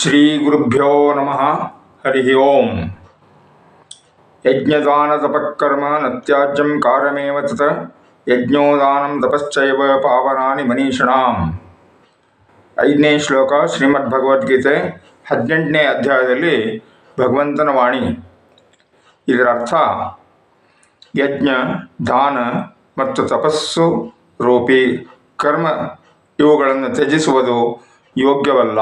ಶ್ರೀಗುರುಭ್ಯೋ ನಮಃ ಹರಿ ಓಂ ಯಜ್ಞದಾನತಪಃಕರ್ಮ ನತ್ಯಾಜ್ಯಂ ಕಾರಮೇವ ತತ್ ಯಜ್ಞೋದಾನಂ ತಪಶ್ಚೈವ ಪಾವನಾನಿ ಮನೀಷಣಾಂ ಐದನೇ ಶ್ಲೋಕ ಶ್ರೀಮದ್ ಭಗವದ್ಗೀತೆ ಹದಿನೆಂಟನೇ ಅಧ್ಯಾಯದಲ್ಲಿ ಭಗವಂತನ ವಾಣಿ. ಇದರ ಅರ್ಥ ಯಜ್ಞ, ದಾನ ಮತ್ತು ತಪಸ್ಸು ರೂಪಿ ಕರ್ಮ ಇವುಗಳನ್ನು ತ್ಯಜಿಸುವುದು ಯೋಗ್ಯವಲ್ಲ.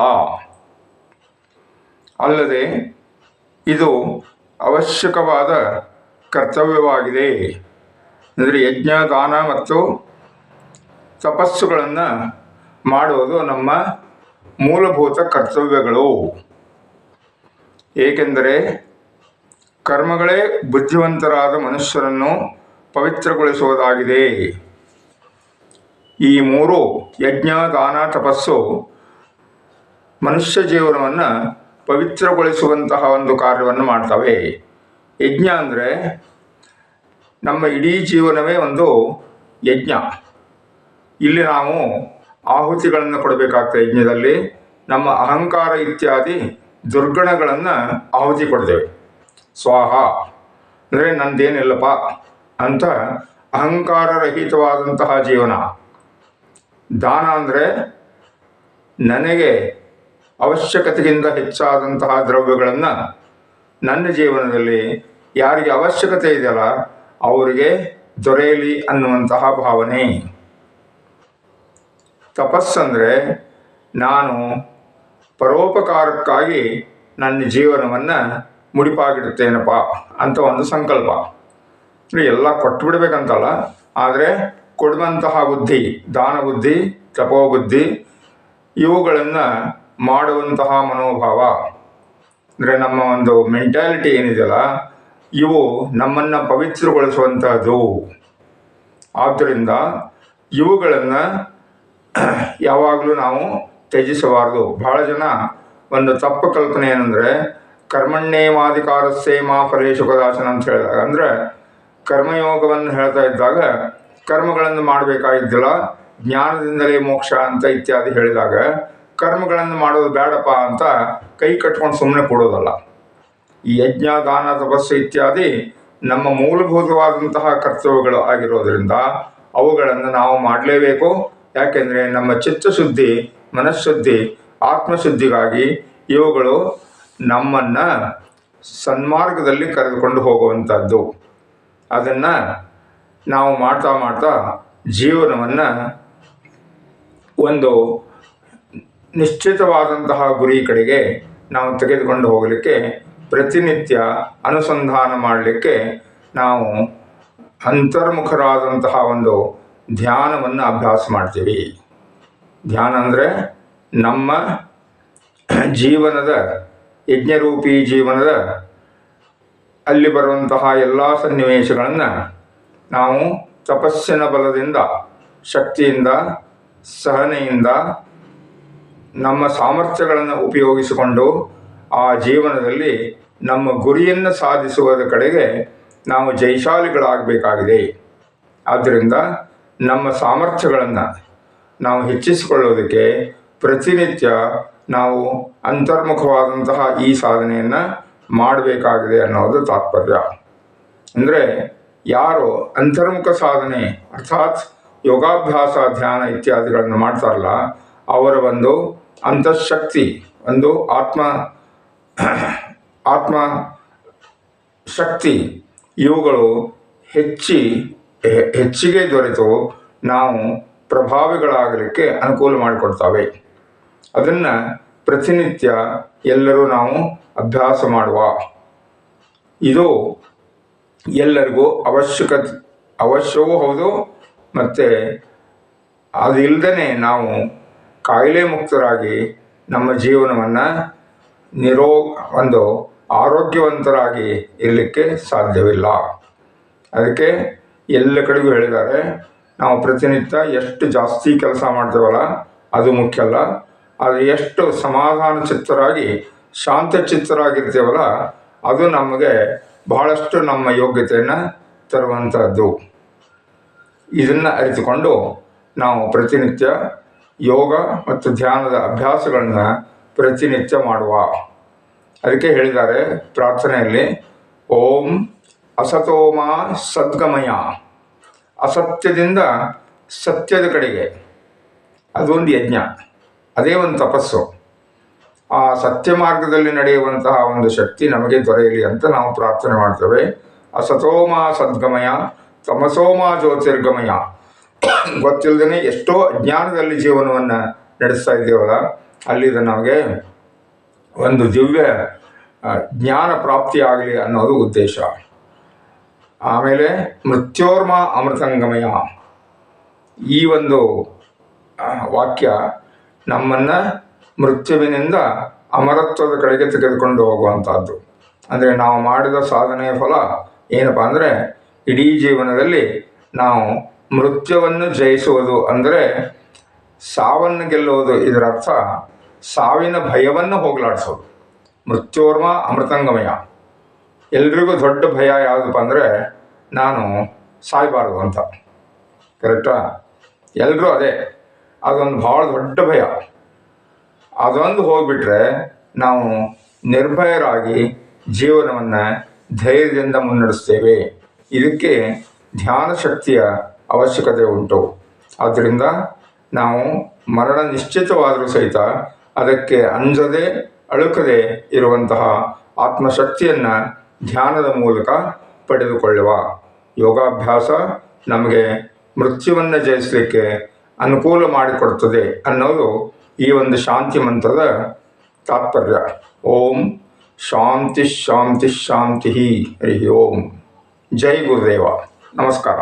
ಅಲ್ಲದೆ ಇದು ಅವಶ್ಯಕವಾದ ಕರ್ತವ್ಯವಾಗಿದೆ. ಅಂದರೆ ಯಜ್ಞ ದಾನ ಮತ್ತು ತಪಸ್ಸುಗಳನ್ನು ಮಾಡುವುದು ನಮ್ಮ ಮೂಲಭೂತ ಕರ್ತವ್ಯಗಳು. ಏಕೆಂದರೆ ಕರ್ಮಗಳೇ ಬುದ್ಧಿವಂತರಾದ ಮನುಷ್ಯರನ್ನು ಪವಿತ್ರಗೊಳಿಸುವುದಾಗಿದೆ. ಈ ಮೂರು ಯಜ್ಞ ದಾನ ತಪಸ್ಸು ಮನುಷ್ಯ ಜೀವನವನ್ನು ಪವಿತ್ರಗೊಳಿಸುವಂತಹ ಒಂದು ಕಾರ್ಯವನ್ನು ಮಾಡ್ತವೆ. ಯಜ್ಞ ಅಂದರೆ ನಮ್ಮ ಇಡೀ ಜೀವನವೇ ಒಂದು ಯಜ್ಞ. ಇಲ್ಲಿ ನಾವು ಆಹುತಿಗಳನ್ನು ಕೊಡಬೇಕಾಗ್ತದೆ ಯಜ್ಞದಲ್ಲಿ. ನಮ್ಮ ಅಹಂಕಾರ ಇತ್ಯಾದಿ ದುರ್ಗುಣಗಳನ್ನು ಆಹುತಿ ಕೊಡ್ತೇವೆ. ಸ್ವಾಹ, ಅಂದರೆ ನಂದೇನಿಲ್ಲಪ್ಪ ಅಂತ ಅಹಂಕಾರರಹಿತವಾದಂತಹ ಜೀವನ. ದಾನ ಅಂದರೆ ನನಗೆ ಅವಶ್ಯಕತೆಗಿಂತ ಹೆಚ್ಚಾದಂತಹ ದ್ರವ್ಯಗಳನ್ನು ನನ್ನ ಜೀವನದಲ್ಲಿ ಯಾರಿಗೆ ಅವಶ್ಯಕತೆ ಇದೆಯಲ್ಲ, ಅವರಿಗೆ ದೊರೆಯಲಿ ಅನ್ನುವಂತಹ ಭಾವನೆ. ತಪಸ್ಸಂದರೆ ನಾನು ಪರೋಪಕಾರಕ್ಕಾಗಿ ನನ್ನ ಜೀವನವನ್ನು ಮುಡಿಪಾಗಿಡುತ್ತೇನಪ್ಪ ಅಂತ ಒಂದು ಸಂಕಲ್ಪ. ಎಲ್ಲ ಕೊಟ್ಬಿಡ್ಬೇಕಂತಲ್ಲ, ಆದರೆ ಕೊಡುವಂತಹ ಬುದ್ಧಿ, ದಾನ ಬುದ್ಧಿ, ತಪೋ ಬುದ್ಧಿ, ಇವುಗಳನ್ನು ಮಾಡುವಂತಹ ಮನೋಭಾವ. ಅಂದರೆ ನಮ್ಮ ಒಂದು ಮೆಂಟ್ಯಾಲಿಟಿ ಏನಿದೆಯಲ್ಲ, ಇವು ನಮ್ಮನ್ನು ಪವಿತ್ರಗೊಳಿಸುವಂತಹದ್ದು. ಆದ್ದರಿಂದ ಇವುಗಳನ್ನು ಯಾವಾಗಲೂ ನಾವು ತ್ಯಜಿಸಬಾರ್ದು. ಭಾಳ ಜನ ಒಂದು ತಪ್ಪು ಕಲ್ಪನೆ ಏನಂದರೆ ಕರ್ಮಣ್ಣೇಮಾಧಿಕಾರಸ್ಸೇ ಮಾ ಫಲೇಶು ಅಂತ ಹೇಳಿದಾಗ, ಅಂದರೆ ಕರ್ಮಯೋಗವನ್ನು ಹೇಳ್ತಾ ಇದ್ದಾಗ, ಕರ್ಮಗಳನ್ನು ಮಾಡಬೇಕಾಗಿದ್ದಿಲ್ಲ, ಜ್ಞಾನದಿಂದಲೇ ಮೋಕ್ಷ ಅಂತ ಇತ್ಯಾದಿ ಹೇಳಿದಾಗ ಕರ್ಮಗಳನ್ನು ಮಾಡೋದು ಬೇಡಪ್ಪ ಅಂತ ಕೈ ಕಟ್ಕೊಂಡು ಸುಮ್ಮನೆ ಕೊಡೋದಲ್ಲ. ಈ ಯಜ್ಞ, ದಾನ, ತಪಸ್ಸು ಇತ್ಯಾದಿ ನಮ್ಮ ಮೂಲಭೂತವಾದಂತಹ ಕರ್ತವ್ಯಗಳು ಆಗಿರೋದ್ರಿಂದ ಅವುಗಳನ್ನು ನಾವು ಮಾಡಲೇಬೇಕು. ಯಾಕೆಂದರೆ ನಮ್ಮ ಚಿತ್ತಶುದ್ಧಿ, ಮನಃಶುದ್ಧಿ, ಆತ್ಮಶುದ್ಧಿಗಾಗಿ ಇವುಗಳು ನಮ್ಮನ್ನು ಸನ್ಮಾರ್ಗದಲ್ಲಿ ಕರೆದುಕೊಂಡು ಹೋಗುವಂಥದ್ದು. ಅದನ್ನು ನಾವು ಮಾಡ್ತಾ ಮಾಡ್ತಾ ಜೀವನವನ್ನು ಒಂದು ನಿಶ್ಚಿತವಾದಂತಹ ಗುರಿ ಕಡೆಗೆ ನಾವು ತೆಗೆದುಕೊಂಡು ಹೋಗಲಿಕ್ಕೆ ಪ್ರತಿನಿತ್ಯ ಅನುಸಂಧಾನ ಮಾಡಲಿಕ್ಕೆ ನಾವು ಅಂತರ್ಮುಖರಾದಂತಹ ಒಂದು ಧ್ಯಾನವನ್ನು ಅಭ್ಯಾಸ ಮಾಡ್ತೀವಿ. ಧ್ಯಾನ ಅಂದರೆ ನಮ್ಮ ಜೀವನದ ಯಜ್ಞರೂಪಿ ಜೀವನದ ಅಲ್ಲಿ ಬರುವಂತಹ ಎಲ್ಲ ಸನ್ನಿವೇಶಗಳನ್ನು ನಾವು ತಪಸ್ಸಿನ ಬಲದಿಂದ, ಶಕ್ತಿಯಿಂದ, ಸಹನೆಯಿಂದ ನಮ್ಮ ಸಾಮರ್ಥ್ಯಗಳನ್ನು ಉಪಯೋಗಿಸಿಕೊಂಡು ಆ ಜೀವನದಲ್ಲಿ ನಮ್ಮ ಗುರಿಯನ್ನು ಸಾಧಿಸುವುದರ ಕಡೆಗೆ ನಾವು ಜೈಶಾಲಿಗಳಾಗಬೇಕಾಗಿದೆ. ಆದ್ದರಿಂದ ನಮ್ಮ ಸಾಮರ್ಥ್ಯಗಳನ್ನು ನಾವು ಹೆಚ್ಚಿಸಿಕೊಳ್ಳೋದಕ್ಕೆ ಪ್ರತಿನಿತ್ಯ ನಾವು ಅಂತರ್ಮುಖವಾದಂತಹ ಈ ಸಾಧನೆಯನ್ನು ಮಾಡಬೇಕಾಗಿದೆ ಅನ್ನೋದು ತಾತ್ಪರ್ಯ. ಅಂದರೆ ಯಾರು ಅಂತರ್ಮುಖ ಸಾಧನೆ ಅರ್ಥಾತ್ ಯೋಗಾಭ್ಯಾಸ ಧ್ಯಾನ ಇತ್ಯಾದಿಗಳನ್ನು ಮಾಡ್ತಾರಲ್ಲ, ಅವರ ಒಂದು ಅಂತಃಶಕ್ತಿ, ಒಂದು ಆತ್ಮ ಆತ್ಮ ಶಕ್ತಿ, ಇವುಗಳು ಹೆಚ್ಚಿ ಹೆಚ್ಚಿಗೆ ದೊರೆತು ನಾವು ಪ್ರಭಾವಿಗಳಾಗಲಿಕ್ಕೆ ಅನುಕೂಲ ಮಾಡಿಕೊಡ್ತವೆ. ಅದನ್ನು ಪ್ರತಿನಿತ್ಯ ಎಲ್ಲರೂ ನಾವು ಅಭ್ಯಾಸ ಮಾಡುವ. ಇದು ಎಲ್ಲರಿಗೂ ಅವಶ್ಯಕ ಅವಶ್ಯವೂ ಹೌದು, ಮತ್ತು ಅದಿಲ್ಲದೇ ನಾವು ಕಾಯಿಲೆ ಮುಕ್ತರಾಗಿ ನಮ್ಮ ಜೀವನವನ್ನು ನಿರೋ, ಒಂದು ಆರೋಗ್ಯವಂತರಾಗಿ ಇರಲಿಕ್ಕೆ ಸಾಧ್ಯವಿಲ್ಲ. ಅದಕ್ಕೆ ಎಲ್ಲ ಕಡೆಗೂ ಹೇಳಿದ್ದಾರೆ, ನಾವು ಪ್ರತಿನಿತ್ಯ ಎಷ್ಟು ಜಾಸ್ತಿ ಕೆಲಸ ಮಾಡ್ತೇವಲ್ಲ, ಅದು ಮುಖ್ಯ ಅಲ್ಲ. ಅದು ಎಷ್ಟು ಸಮಾಧಾನ ಚಿತ್ತರಾಗಿ ಶಾಂತ ಚಿತ್ತರಾಗಿರ್ತೇವಲ್ಲ ಅದು ನಮಗೆ ಬಹಳಷ್ಟು ನಮ್ಮ ಯೋಗ್ಯತೆಯನ್ನು ತರುವಂಥದ್ದು ಇದನ್ನು ಅರಿತುಕೊಂಡು ನಾವು ಪ್ರತಿನಿತ್ಯ ಯೋಗ ಮತ್ತು ಧ್ಯಾನದ ಅಭ್ಯಾಸಗಳನ್ನು ಪ್ರತಿನಿತ್ಯ ಮಾಡುವ. ಅದಕ್ಕೆ ಹೇಳಿದ್ದಾರೆ ಪ್ರಾರ್ಥನೆಯಲ್ಲಿ, ಓಂ ಅಸತೋಮ ಸದ್ಗಮಯ. ಅಸತ್ಯದಿಂದ ಸತ್ಯದ ಕಡೆಗೆ. ಅದೊಂದು ಯಜ್ಞ, ಅದೇ ಒಂದು ತಪಸ್ಸು. ಆ ಸತ್ಯ ಮಾರ್ಗದಲ್ಲಿ ನಡೆಯುವಂತಹ ಒಂದು ಶಕ್ತಿ ನಮಗೆ ದೊರೆಯಲಿ ಅಂತ ನಾವು ಪ್ರಾರ್ಥನೆ ಮಾಡ್ತೇವೆ. ಅಸತೋಮ ಸದ್ಗಮಯ, ತಮಸೋಮ ಜ್ಯೋತಿರ್ಗಮಯ. ಗೊತ್ತಿಲ್ಲದೇ ಎಷ್ಟೋ ಅಜ್ಞಾನದಲ್ಲಿ ಜೀವನವನ್ನು ನಡೆಸ್ತಾ ಇದ್ದೇವಲ್ಲ, ಅಲ್ಲಿದ ನಮಗೆ ಒಂದು ದಿವ್ಯ ಜ್ಞಾನ ಪ್ರಾಪ್ತಿಯಾಗಲಿ ಅನ್ನೋದು ಉದ್ದೇಶ. ಆಮೇಲೆ ಮೃತ್ಯೋರ್ಮ ಅಮೃತಂಗಮಯ. ಈ ಒಂದು ವಾಕ್ಯ ನಮ್ಮನ್ನು ಮೃತ್ಯುವಿನಿಂದ ಅಮರತ್ವದ ಕಡೆಗೆ ತೆಗೆದುಕೊಂಡು ಹೋಗುವಂಥದ್ದು ಅಂದರೆ ನಾವು ಮಾಡಿದ ಸಾಧನೆಯ ಫಲ ಏನಪ್ಪ ಅಂದರೆ, ಇಡೀ ಜೀವನದಲ್ಲಿ ನಾವು ಮೃತ್ಯುವನ್ನು ಜಯಿಸುವುದು ಅಂದರೆ ಸಾವನ್ನು ಗೆಲ್ಲುವುದು. ಇದರ ಅರ್ಥ ಸಾವಿನ ಭಯವನ್ನು ಹೋಗಲಾಡಿಸೋದು. ಮೃತ್ಯೋರ್ಮ ಅಮೃತಂಗಮಯ. ಎಲ್ರಿಗೂ ದೊಡ್ಡ ಭಯ ಯಾವುದಪ್ಪ ಅಂದರೆ ನಾನು ಸಾಯಬಾರ್ದು ಅಂತ. ಕರೆಕ್ಟಾ? ಎಲ್ಲರೂ ಅದೇ. ಅದೊಂದು ಭಾಳ ದೊಡ್ಡ ಭಯ. ಅದೊಂದು ಹೋಗ್ಬಿಟ್ರೆ ನಾವು ನಿರ್ಭಯರಾಗಿ ಜೀವನವನ್ನು ಧೈರ್ಯದಿಂದ ಮುನ್ನಡೆಸ್ತೇವೆ. ಇದಕ್ಕೆ ಧ್ಯಾನ ಶಕ್ತಿಯ ಅವಶ್ಯಕತೆ ಉಂಟು. ಆದ್ದರಿಂದ ನಾವು ಮರಣ ನಿಶ್ಚಿತವಾದರೂ ಸಹಿತ ಅದಕ್ಕೆ ಅಂಜದೆ ಅಳುಕದೆ ಇರುವಂತಹ ಆತ್ಮಶಕ್ತಿಯನ್ನು ಧ್ಯಾನದ ಮೂಲಕ ಪಡೆದುಕೊಳ್ಳುವ ಯೋಗಾಭ್ಯಾಸ ನಮಗೆ ಮೃತ್ಯುವನ್ನು ಜಯಿಸಲಿಕ್ಕೆ ಅನುಕೂಲ ಮಾಡಿಕೊಡುತ್ತದೆ ಅನ್ನೋದು ಈ ಒಂದು ಶಾಂತಿ ಮಂತ್ರದ ತಾತ್ಪರ್ಯ. ಓಂ ಶಾಂತಿ ಶಾಂತಿ ಶಾಂತಿ ಹರಿ ಓಂ. ಜೈ ಗುರುದೇವ. ನಮಸ್ಕಾರ.